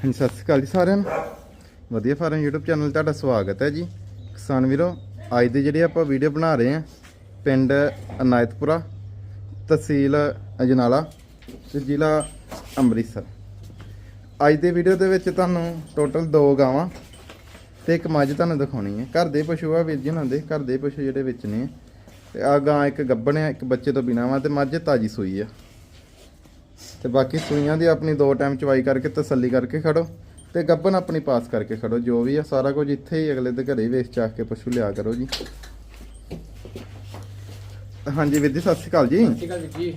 ਹਾਂਜੀ, ਸਤਿ ਸ਼੍ਰੀ ਅਕਾਲ ਜੀ ਸਾਰਿਆਂ ਨੂੰ। ਵਧੀਆ ਫਾਰਮ YouTube ਚੈਨਲ ਤੁਹਾਡਾ ਸਵਾਗਤ ਹੈ ਜੀ। ਕਿਸਾਨ ਵੀਰੋ, ਅੱਜ ਦੇ ਜਿਹੜੇ ਆਪਾਂ ਵੀਡੀਓ ਬਣਾ ਰਹੇ ਹਾਂ, ਪਿੰਡ ਅਨਾਇਤਪੁਰਾ, ਤਹਿਸੀਲ ਅਜਨਾਲਾ ਤੇ ਜ਼ਿਲ੍ਹਾ ਅੰਮ੍ਰਿਤਸਰ। ਅੱਜ ਦੇ ਵੀਡੀਓ ਦੇ ਵਿੱਚ ਤੁਹਾਨੂੰ ਟੋਟਲ ਦੋ ਗਾਵਾਂ ਤੇ ਇੱਕ ਮੱਝ ਤੁਹਾਨੂੰ ਦਿਖਾਉਣੀ ਹੈ। ਘਰ ਦੇ ਪਸ਼ੂ ਆ ਵੀਰ ਜੀ ਉਹਨਾਂ ਦੇ, ਘਰ ਦੇ ਪਸ਼ੂ ਜਿਹੜੇ ਵੇਚਣੇ ਨੇ ਤੇ ਆ ਗਾਂ ਇੱਕ ਗੱਭਣ ਆ, ਇੱਕ ਬੱਚੇ ਤੋਂ ਬਿਨਾਂ ਵਾ ਤੇ ਮੱਝ ਤਾਜੀ ਸੂਈ ਆ। ਤੇ ਬਾਕੀ ਸੂਈਆਂ ਦੀ ਆਪਣੀ ਦੋ ਟਾਈਮ ਚਵਾਈ ਕਰਕੇ ਤਸੱਲੀ ਕਰਕੇ ਖੜੋ ਤੇ ਗੱਬਨ ਆਪਣੀ ਪਾਸ ਕਰਕੇ ਖੜੋ ਜੋ ਵੀ ਆ ਸਾਰਾ ਕੁਝ ਇੱਥੇ ਹੀ ਅਗਲੇ ਦੇ ਘਰੇ ਵੇਚ ਚਾਹ ਕੇ ਪਸ਼ੂ ਲਿਆ ਕਰੋ ਜੀ। ਹਾਂਜੀ ਵੀਰ ਜੀ ਸਤਿ ਸ਼੍ਰੀ ਅਕਾਲ ਜੀ। ਸਤਿ ਸ਼੍ਰੀ ਅਕਾਲ ਜੀ।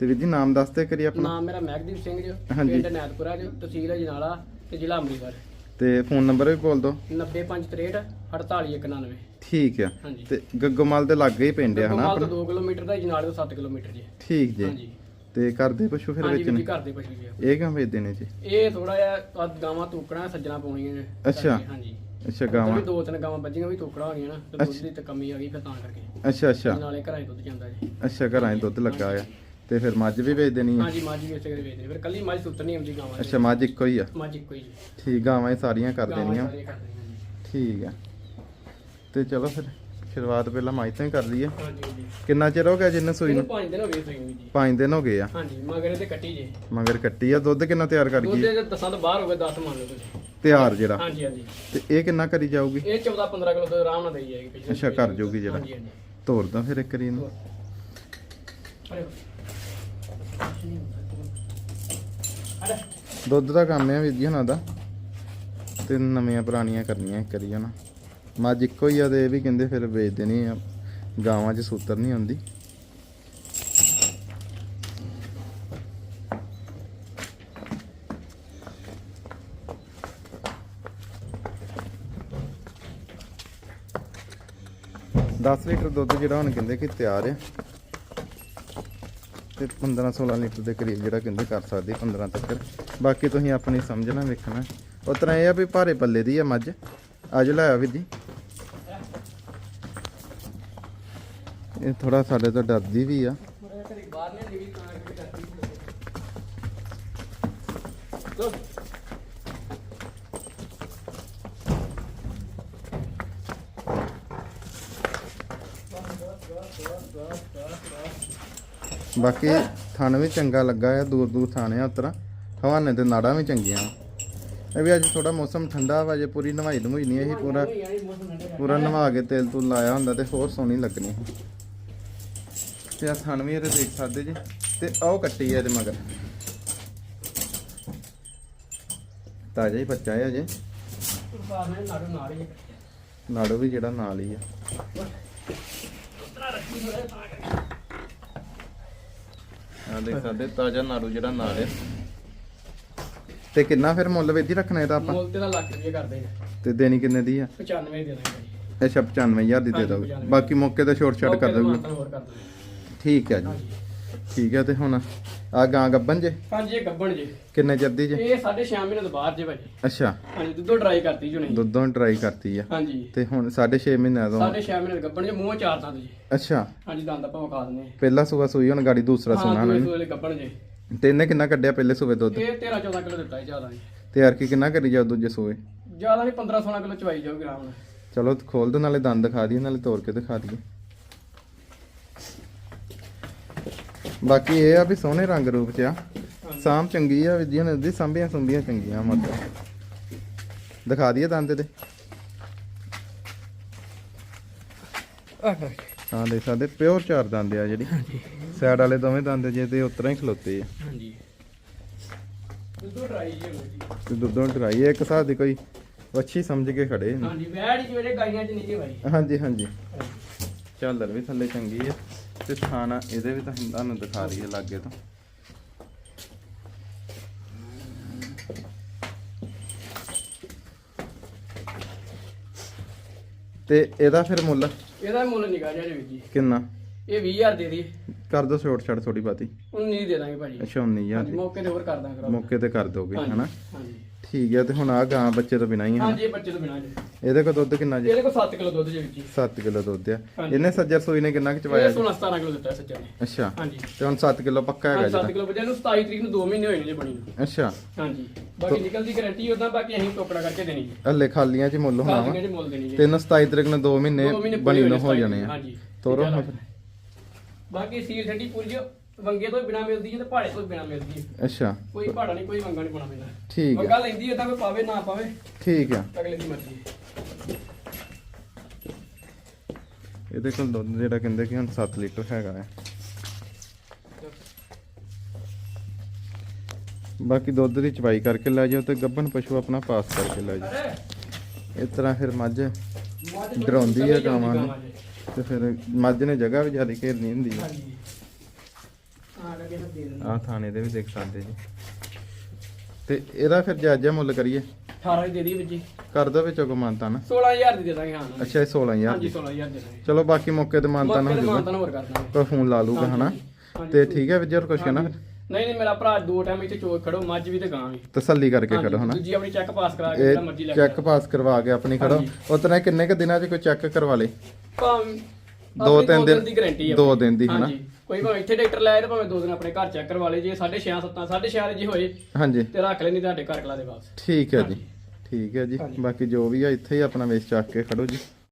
ਤੇ ਵੀਰ ਜੀ ਨਾਮ ਦੱਸਦੇ ਕਰੀ ਆਪਣਾ। ਨਾਮ ਮੇਰਾ ਮਹਿਕਦੀਪ ਸਿੰਘ ਜੀ। ਪਿੰਡ ਨੈਤਪੁਰਾ ਜੀ ਤਹਿਸੀਲ ਅਜਨਾਲਾ ਤੇ ਜ਼ਿਲ੍ਹਾ ਅੰਮ੍ਰਿਤਸਰ। ਤੇ ਫੋਨ ਨੰਬਰ ਵੀ ਬੋਲ ਦਿਓ। 9563 4891 ਠੀਕ ਆ। ਤੇ ਗੱਗੋਮਾਲ ਦੇ ਲਾਗੇ ਹੀ ਪਿੰਡ ਆ ਹਨਾ ਤੋਂ ਆਪਣਾ? 2 ਕਿਲੋਮੀਟਰ ਦਾ ਅਜਨਾਲੇ ਤੋਂ 7 ਕਿਲੋਮੀਟਰ ਜੀ। ਠੀਕ ਜੀ। ਹਾਂਜੀ। ਤੇ ਘਰ ਦੇ ਪਸ਼ੂ ਫਿਰ ਹਾਂਜੀ ਵਿੱਚ ਵੀਰ ਨੇ ਜੀ ਘਰ ਦੇ ਪਸ਼ੂ ਜੀ ਇਹ ਕਿਉਂ ਵੇਚਦੇ ਨੇ ਜੀ? ਇਹ ਥੋੜਾ ਜਿਹਾ ਆਹ ਗਾਵਾਂ ਤੋਕਣਾ ਸੱਜਣਾ ਪਾਉਣੀਆਂ ਨੇ। ਅੱਛਾ। ਹਾਂਜੀ। ਅੱਛਾ ਗਾਵਾਂ। ਵੀ ਦੋ ਤਿੰਨ ਗਾਵਾਂ ਬੱਜੀਆਂ ਵੀ ਤੋਕੜਾ ਹੋ ਗਈਆਂ ਨਾ ਤੇ ਦੁੱਧ ਦੀ ਤੇ ਕਮੀ ਆ ਗਈ ਫਿਰ ਤਾਂ ਕਰਕੇ। ਅੱਛਾ ਅੱਛਾ। ਨਾਲੇ ਘਰਾਂ 'ਚ ਦੁੱਧ ਜਾਂਦਾ ਜੀ। ਅੱਛਾ ਘਰਾਂ 'ਚ ਦੁੱਧ ਲੱਗਾ ਆ। ਤੇ ਫਿਰ ਮੱਝ ਵੀ ਵੇਚ ਦੇਣੀ ਆ? ਹਾਂਜੀ ਮੱਝ ਵੀ ਇਸੇ ਕਰੇ ਵੇਚਦੇ ਫਿਰ ਕੱਲੀ ਮੱਝ ਸੁੱਤਰ ਨਹੀਂ ਆਉਂਦੀ ਗਾਵਾਂ। ਅੱਛਾ ਮੱਝ ਇੱਕੋ ਹੀ ਆ? ਮੱਝ ਇੱਕੋ ਹੀ ਜੀ। ਠੀਕ ਗਾਵਾਂ ਇਹ ਸਾਰੀਆਂ ਕਰ ਗਾਵਾਂ ਦੇਣੀਆਂ। ਸਾਰੀਆਂ ਕਰ ਦੇਣੀਆਂ ਜੀ। ਠੀਕ ਆ। ਤੇ ਚਲੋ ਫਿਰ। ਸ਼ੁਰੂਆਤ ਪਹਿਲਾਂ ਮਾਈ ਤੋਂ ਹੀ ਕਰ ਲਈਏ। ਹਾਂਜੀ ਕਿੰਨਾ ਚਿਰ ਹੋ ਗਿਆ ਜਿੰਨੇ ਸੂਈ ਇਹਨੂੰ ਨੂੰ? ਪੰਜ ਦਿਨ ਹੋ ਗਏ ਸੂਈ ਨੂੰ ਜੀ। 5 ਦਿਨ ਹੋ ਗਏ ਆ। ਹਾਂਜੀ ਮਗਰ ਇਹਦੇ ਕੱਟੀ ਜੇ। ਮਗਰ ਕੱਟੀ ਆ ਦੁੱਧ ਕਿੰਨਾ ਤਿਆਰ ਕਰ ਦੁੱਧ ਗਈ ਦੇ ਦਸਾਂ ਤੋਂ ਬਾਹਰ ਹੋ ਗਏ 10 ਮੰਨ ਲਓ ਤੁਸੀਂ। ਤਿਆਰ ਜਿਹੜਾ? ਹਾਂਜੀ ਹਾਂਜੀ। ਤੇ ਇਹ ਕਿੰਨਾ ਕਰੀ ਜਾਊਗੀ? ਇਹ 14 15 ਕਿਲੋ ਤੋਂ ਆਰਾਮ ਨਾਲ ਦੇਈ ਜਾਏਗੀ ਅੱਛਾ, ਕਰ ਜਾਊਗੀ ਜਿਹੜਾ। ਹਾਂਜੀ ਹਾਂਜੀ। ਤੋਰਦਾ ਫਿਰ ਇੱਕ ਅਰੇ ਅਰੇ ਦੁੱਧ ਦਾ ਕੰਮ ਆ ਵੀਰ ਜੀ ਉਹਨਾਂ ਦਾ। ਤੇ ਨਵੀਆਂ ਪੁਰਾਣੀਆਂ ਕਰਨੀਆਂ ਇੱਕ ਵਾਰੀ ਹਨਾ। ਮੱਝ ਇੱਕੋ ਹੀ ਆ ਤੇ ਇਹ ਵੀ ਕਹਿੰਦੇ ਫਿਰ ਵੇਚ ਦੇਣੀ ਆ। ਗਾਵਾਂ 'ਚ ਸੂਤਰ ਨਹੀਂ ਆਉਂਦੀ। ਦਸ ਲੀਟਰ ਦੁੱਧ ਜਿਹੜਾ ਹੁਣ ਕਹਿੰਦੇ ਕਿ ਤਿਆਰ ਆ। ਤੇ 15 16 ਲੀਟਰ ਦੇ ਕਰੀਬ ਜਿਹੜਾ ਕਹਿੰਦੇ ਕਰ ਸਕਦੇ 15 ਤੱਕ। ਬਾਕੀ ਤੁਸੀਂ ਆਪਣੀ ਸਮਝਣਾ ਵੇਖਣਾ। ਉਸ ਤਰ੍ਹਾਂ ਇਹ ਆ ਵੀ ਭਾਰੇ ਪੱਲੇ ਦੀ ਆ ਮੱਝ। ਅੱਜ ਲਾਇਆ ਵੀਰ ਜੀ। ਇਹ ਥੋੜਾ ਸਾਡੇ ਤੋਂ ਡਰਦੀ ਵੀ ਆ। ਬਾਕੀ ਥਣ ਵੀ ਚੰਗਾ ਲੱਗਾ ਆ, ਦੂਰ ਦੂਰ ਥਾਣੇ ਆ ਉਤਰਾ। ਹਵਾਨੇ ਤੇ ਨਾੜਾਂ ਵੀ ਚੰਗੀਆਂ। ਇਹ ਵੀ ਅੱਜ ਥੋੜਾ ਮੌਸਮ ਠੰਡਾ ਵਾ ਜੇ ਪੂਰੀ ਨਵਾਈ ਨਵਾਈ ਨਹੀਂ ਇਹ ਪੂਰਾ ਪੂਰਾ ਨਵਾ ਕੇ ਤੇਲ ਤੂਲ ਲਾਇਆ ਹੁੰਦਾ ਤੇ ਹੋਰ ਸੋਹਣੀ ਲੱਗਣੀ। ਤੇ ਆ ਥਣ ਵੀ ਇਹਦੇ ਦੇਖ ਸਕਦੇ ਜੀ ਤੇ ਆਹ ਕੱਟੀ ਆ ਇਹਦੇ ਮਗਰ। ਤਾਜ਼ਾ ਹੀ ਬੱਚਾ ਹੈ ਅਜੇ ਨਾੜੂ ਹੀ ਵੀ ਜਿਹੜਾ ਨਾਲ ਹੀ ਆ। ਆ ਦੇਖ ਸਕਦੇ ਤਾਜ਼ਾ ਨਾੜੂ ਜਿਹੜਾ ਨਾਲ ਆ। ਤੇ ਕਿੰਨਾ ਫਿਰ ਮੁੱਲ ਵੇਦੀ ਰੱਖਣਾ ਇਹਦਾ ਆਪਾਂ? ਮੁੱਲ ਤੇ ਦਾ ਲੱਖ ਰੁਪਏ ਕਰਦੇ ਨੇ। ਤੇ ਦੇਣੀ ਕਿੰਨੇ ਦੀ ਆ? 95 ਦੇ ਦਾਂਗੇ ਅੱਛਾ 95000 ਦੀ ਦੇ ਦੋਗੇ 95 ਬਾਕੀ ਮੌਕੇ ਤੇ ਛੋਟ ਛਾਟ ਕਰ ਦੋਗੇ ਠੀਕ ਹੈ ਜੀ। ਠੀਕ ਹੈ ਤੇ ਹੁਣ ਆ ਗਾਂ ਗੱਬਨ ਜੇ? ਹਾਂਜੀ ਇਹ ਗੱਬਣ ਜੇ। ਕਿੰਨੇ ਜੱਦੀ ਜੇ? ਇਹ 6.5 ਮਹੀਨੇ ਤੋਂ ਬਾਅਦ ਜੇ ਭਾਈ। ਅੱਛਾ। ਹਾਂਜੀ ਦੁੱਧੋਂ ਡਰਾਈ ਕਰਤੀ ਜੋ ਨਹੀਂ ਦੁੱਧੋਂ ਟਰਾਈ ਕਰਤੀ ਆ। ਹਾਂਜੀ। ਤੇ ਹੁਣ 6.5 ਮਹੀਨਿਆਂ ਤੋਂ ਸਾਢੇ 6 ਮਹੀਨੇ ਦੇ ਗੱਬਣ ਜੇ ਮੂੰਹ ਚਾਰ ਦੰਦ ਜੀ। ਅੱਛਾ। ਹਾਂਜੀ ਦੰਦ ਆਪਾਂ ਵਿਖਾ ਦਿੰਦੇ ਪਹਿਲਾ ਸੂਆ ਸੂਈ ਹੁਣ ਗਾੜੀ ਦੂਸਰਾ ਹਾਂ ਸੂਣਾ ਨੇ ਦੇ ਗੱਬਣ ਜੇ। ਤੇ ਇਹਨੇ ਕਿੰਨਾ ਕੱਢਿਆ ਪਹਿਲੇ ਸੂਵੇ ਦੁੱਧ? ਇਹ 13 14 ਕਿਲੋ ਦਿੱਤਾ ਜੀ ਜ਼ਿਆਦਾ ਜੀ ਤੇ ਯਾਰ ਕੀ ਕਿੰਨਾ ਕਰੀ ਜਾਓ ਦੂਜੇ ਸੂਏ? ਜ਼ਿਆਦਾ ਨਹੀਂ 15 16 ਕਿਲੋ ਚਵਾਈ ਜਾਊਗੀ ਆਰਾਮ ਨਾਲ। ਚਲੋ ਖੋਲ ਦੋ ਨਾਲੇ ਦੰਦ ਦਿਖਾ ਦਈਏ ਨਾਲੇ ਤੋੜ ਕੇ ਦਿਖਾ ਦਈਏ ਬਾਕੀ ਇਹ ਆ ਵੀ ਸੋਹਣੇ ਰੰਗ ਰੂਪ ਚ ਆ। ਸਾਮ ਚੰਗੀ ਆ ਵਿਧੀਆਂ ਨੇ ਦੀ ਸੰਭੀਆਂ ਸੰਭੀਆਂ ਚੰਗੀਆਂ ਮਤਲਬ। ਦਿਖਾ ਦਈਏ ਦੰਦ ਦੇ ਹਾਂ ਦੇਖ ਸਕਦੇ ਪਿਓਰ ਚਾਰ ਦੰਦ ਆ ਜਿਹੜੀ। ਸਾਈਡ ਵਾਲੇ ਦੋਵੇਂ ਦੰਦ ਜੇ ਤੇ ਉਤਰਾ ਹੀ ਖਲੋਤੇ ਆ। ਹਾਂਜੀ। ਦੁੱਧੋਂ ਤੇ ਡਰਾਈ ਇੱਕ ਹਿਸਾਬ ਦੀ ਕੋਈ ਵੱਛੀ ਸਮਝ ਕੇ ਖੜੇ ਹਾਂਜੀ ਵੈੜ ਜਿਹੜੇ ਗਾਈਆਂ ਚ ਨਹੀਂ ਭਾਈ ਹਾਂਜੀ ਹਾਂਜੀ। ਝਾਲਰ ਵੀ ਥੱਲੇ ਚੰਗੀ ਆ। ਤੇ ਥਾਣਾ ਇਹਦੇ ਵੀ ਤਾਂ ਤੁਹਾਨੂੰ ਦਿਖਾ ਰਹੀ ਹੈ ਲਾਗੇ ਤੋਂ। ਤੇ ਇਹਦਾ ਫਿਰ ਮੁੱਲ? ਇਹਦਾ ਮੁੱਲ ਨਿਕਾ ਜੀ ਜੀ। ਕਿੰਨਾ? ਇਹ 20000 ਦੇ ਦੀ ਕਰ ਦੋ ਛੋਟ ਛੜ ਥੋੜੀ ਬਾਤੀ 19 ਦੇ ਦਾਂਗੇ ਭਾਜੀ। ਅੱਛਾ 19000 ਹਾਂਜੀ ਦੀ। ਮੌਕੇ ਤੇ ਹੋਰ ਕਰ ਦਾਂਗੇ। ਮੌਕੇ ਤੇ ਕਰ ਦੋਗੇ ਹਨਾ? ਹਾਂਜੀ। ਠੀਕ ਹੈ ਤੇ ਹੁਣ ਆ ਗਾਂ ਬੱਚੇ ਤੋਂ ਬਿਨਾਂ ਹੀ ਹੈ ਹਾਂਜੀ ਬੱਚੇ ਤੋਂ ਬਿਨਾਂ ਜੀ। ਇਹਦੇ ਕੋਲ ਦੁੱਧ ਕਿੰਨਾ ਜੀ? ਇਹਦੇ ਕੋਲ 7 ਕਿਲੋ ਦੁੱਧ ਜੇ ਵਿੱਚ ਜੀ। 7 ਕਿਲੋ ਦੁੱਧ ਆ। ਹਾਂਜੀ। ਇਹਨੇ ਸੱਜਰ ਸੂਈ ਨੇ ਕਿੰਨਾ ਕੁ ਚਵਾਇਆ ਇਹ ਜੀ? 16 17 ਕਿਲੋ ਦਿੱਤਾ ਸੱਜਣ ਨੇ। ਅੱਛਾ। ਹਾਂਜੀ। ਤੇ ਹੁਣ 7 ਕਿਲੋ ਪੱਕਾ ਹੈਗਾ ਹਾਂਜੀ 7 ਜੀ ਕਿਲੋ ਵਜੇ ਨੂੰ 27 ਤਰੀਕ ਨੂੰ 2 ਮਹੀਨੇ ਹੋਏ ਨੇ ਜੇ ਬਣੀ ਨੂੰ। ਅੱਛਾ। ਹਾਂਜੀ। ਬਾਕੀ ਨਿਕਲਦੀ ਗਾਰੰਟੀ ਉਦਾਂ ਬਾਕੀ ਅਸੀਂ ਟੋਕੜਾ ਕਰਕੇ ਦੇਣੀ ਜੀ। ਹੱਲੇ ਖਾਲੀਆਂ 'ਚ ਹੀ ਮੁੱਲ ਹੋਣਾ ਵਾ। ਮੁੱਲ ਦੇਣੀ ਜੀ। ਤੇ ਇਹਨਾਂ 27 ਤਰੀਕ ਨੂੰ 2 ਮਹੀਨੇ ਦੋ ਮਹੀਨੇ ਬਣੀ ਪੂਰੇ ਨੂੰ ਹੋ ਜਾਣੇ ਆ। ਹਾਂਜੀ। ਤੋਰੋ ਹਾਂ। ਬਾਕੀ ਸੀਲ ਠੰਡੀ ਪੂਰੀ ਜੋ ਵੰਗੇ ਤੋਂ ਬਿਨਾ ਮਿਲਦੀ ਹੈ ਤੇ ਪਹਾੜੇ ਤੋਂ ਬਿਨਾ ਮਿਲਦੀ ਹੈ। ਅੱਛਾ। ਕੋਈ ਪਹਾੜਾ ਨਹੀਂ ਕੋਈ ਵੰਗਾ ਨਹੀਂ ਪਾਉਣਾ ਪੈਂਦਾ। ਠੀਕ ਆ। ਵੰਗਾ ਲੈਂਦੀ ਉਦਾਂ ਕੋਈ ਪਾਵੇ ਨਾ ਪਾਵੇ। ਠੀਕ ਆ। ਅਗਲੇ ਦੀ ਮਰਜ਼ੀ ਹੈ। ਇਹਦੇ ਕੋਲ ਦੁੱਧ ਜਿਹੜਾ ਕਹਿੰਦੇ ਕਿ ਹੁਣ 7 ਲੀਟਰ ਹੈਗਾ ਹੈ। ਬਾਕੀ ਦੁੱਧ ਦੀ ਚਵਾਈ ਕਰਕੇ ਲੈ ਜਾਓ ਤੇ ਗੱਭਣ ਪਸ਼ੂ ਆਪਣਾ ਪਾਸ ਕਰਕੇ ਲੈ ਜਾਓ। ਇਸ ਤਰ੍ਹਾਂ ਫਿਰ ਮੱਝ ਡਰਾਉਂਦੀ ਹੈ ਗਾਵਾਂ ਨੂੰ। ਤੇ ਫਿਰ ਮੱਝ ਨੇ ਜਗ੍ਹਾ ਵੀ ਜ਼ਿਆਦਾ ਘੇਰਨੀ ਹੁੰਦੀ ਹੈ ਆ। ਆਹ ਥਾਣੇ ਦੇ ਵੀ ਦੇਖ ਸਕਦੇ ਜੀ। ਤੇ ਇਹਦਾ ਫਿਰ ਜਾਇਜ਼ਾ ਮੁੱਲ ਕਰੀਏ। 18 ਦੀ ਦੇ ਦੀ ਵਿੱਚ ਕਰ ਦੋ ਵਿੱਚੋਂ ਕੋ ਮਾਨਤਾ ਨਾ 16000 ਦੀ ਦੇ ਦਾਂਗੇ ਹਾਂ। ਅੱਛਾ ਇਹ 16000 ਹਾਂਜੀ ਦੀ। 16000 ਦੇ ਦਾਂਗੇ। ਚਲੋ ਬਾਕੀ ਮੌਕੇ ਤੇ ਮਾਨਤਾ ਨਾ ਮੌਕੇ ਜਾਊਗਾ ਹੋਰ ਕਰ ਦਾਂਗੇ। ਕੋਈ ਫੋਨ ਲਾ ਲੂਗਾ ਹਨਾ? ਹਾਂਜੀ। ਤੇ ਠੀਕ ਹੈ ਵਿਜਰ ਕੁਛ ਕਹਿਣਾ? ਫਿਰ ਨਹੀਂ ਨਹੀਂ ਮੇਰਾ ਭਰਾ ਦੋ ਟਾਈਮ ਇੱਥੇ ਚੋਕ ਖੜੋ ਮੱਝ ਵੀ ਤੇ ਗਾਂ ਵੀ। ਤਸੱਲੀ ਕਰਕੇ ਹਾਂਜੀ, ਖੜੋ ਹਨਾ? ਦੂਜੀ ਆਪਣੀ ਚੈੱਕ ਪਾਸ ਕਰਾ ਕੇ ਜਿਹੜਾ ਮਰਜ਼ੀ ਇਹ ਲੈ ਚੈੱਕ ਪਾਸ ਕਰਵਾ ਕੇ ਆਪਣੀ ਖੜੋ। ਹਾਂਜੀ। ਉਤਨਾ ਕਿੰਨੇ ਕ ਦਿਨਾਂ 'ਚ ਕੋਈ ਚੈੱਕ ਕਰਵਾ ਲੇ? ਭਾਵੇਂ ਦੋ ਤਿੰਨ ਦਿਨ ਦੀ ਗਾਰੰਟੀ ਹੈ ਦੋ ਦਿਨ ਦੀ ਹਨਾ? ਹਾਂਜੀ। ਕੋਈ ਭਾਵੇਂ ਇੱਥੇ ਡਾਕਟਰ ਲਾਏ ਤੇ ਭਾਵੇਂ ਦੋ ਦਿਨ ਆਪਣੇ ਘਰ ਚੈੱਕ ਕਰਵਾ ਲੇ ਜੇ 6.5 7 6.5 ਜੇ ਹੋਏ ਹਾਂਜੀ ਤੇ ਰੱਖ ਲੈਣੀ ਤੁਹਾਡੇ ਘਰ ਕਲਾ ਦੇ ਵਾਪਸ ਠੀਕ ਹੈ ਜੀ। ਠੀਕ ਹੈ ਜੀ। ਬਾਕੀ ਜੋ ਵੀ ਆ ਇੱਥੇ ਹੀ ਆਪਣਾ ਵੇਚ ਚੱਕ ਕੇ ਖੜੋ ਜੀ